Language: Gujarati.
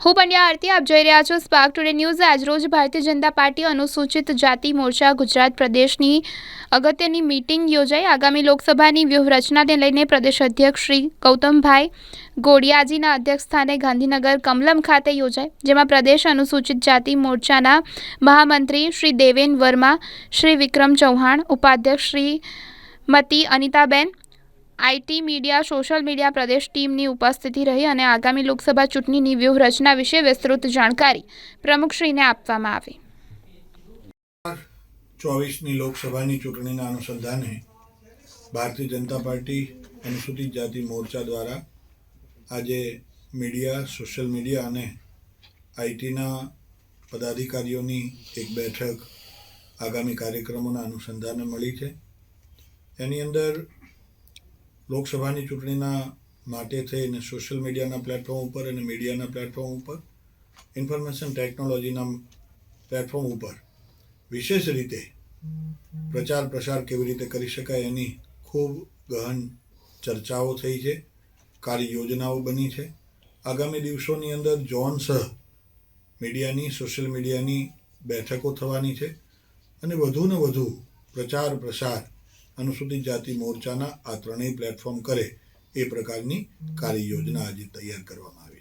હું પંડ્યા આરતી, આપ જોઈ રહ્યા છો સ્પાર્ક ટુડે ન્યૂઝ આજરોજ ભારતીય જનતા પાર્ટી અનુસૂચિત જાતિ મોરચા ગુજરાત પ્રદેશની અગત્યની મિટિંગ યોજાઈ. આગામી લોકસભાની વ્યૂહરચનાને લઈને પ્રદેશ અધ્યક્ષ શ્રી ગૌતમભાઈ ગોડિયાજીના અધ્યક્ષસ્થાને ગાંધીનગર કમલમ ખાતે યોજાઈ, જેમાં પ્રદેશ અનુસૂચિત જાતિ મોરચાના મહામંત્રી શ્રી દેવેન વર્મા, શ્રી વિક્રમ ચૌહાણ, ઉપાધ્યક્ષ Shrimati Anitaben IT, media, social media પ્રદેશ ટીમની ઉપસ્થિતિ રહી અને આગામી લોકસભા ચૂંટણીની વ્યૂહરચના વિશે વિસ્તૃત જાણકારી પ્રમુખશ્રીને આપવામાં આવી. ચોવીસની લોકસભાની ચૂંટણીના અનુસંધાને ભારતીય જનતા પાર્ટી, અનુસૂચિત જાતિ મોરચા દ્વારા આજે મીડિયા, સોશિયલ મીડિયા અને આઈટીના પદાધિકારીઓની એક બેઠક આગામી કાર્યક્રમોના અનુસંધાને મળી છે. એની અંદર લોકસભાની ચૂંટણીના માટે થઈને સોશિયલ મીડિયાના પ્લેટફોર્મ ઉપર અને મીડિયાના પ્લેટફોર્મ ઉપર ઇન્ફોર્મેશન ટેકનોલોજીના પ્લેટફોર્મ ઉપર વિશેષ રીતે પ્રચાર પ્રસાર કેવી રીતે કરી શકાય એની ખૂબ ગહન ચર્ચાઓ થઈ છે કાર્ય યોજનાઓ બની છે. આગામી દિવસોની અંદર જોન સહ મીડિયાની સોશિયલ મીડિયાની બેઠકો થવાની છે અને વધુને વધુ પ્રચાર પ્રસાર અનુસૂચિત જાતિ મોરચાના આ ત્રણેય પ્લેટફોર્મ કરે એ પ્રકારની કાર્ય યોજના આજે તૈયાર કરવામાં આવી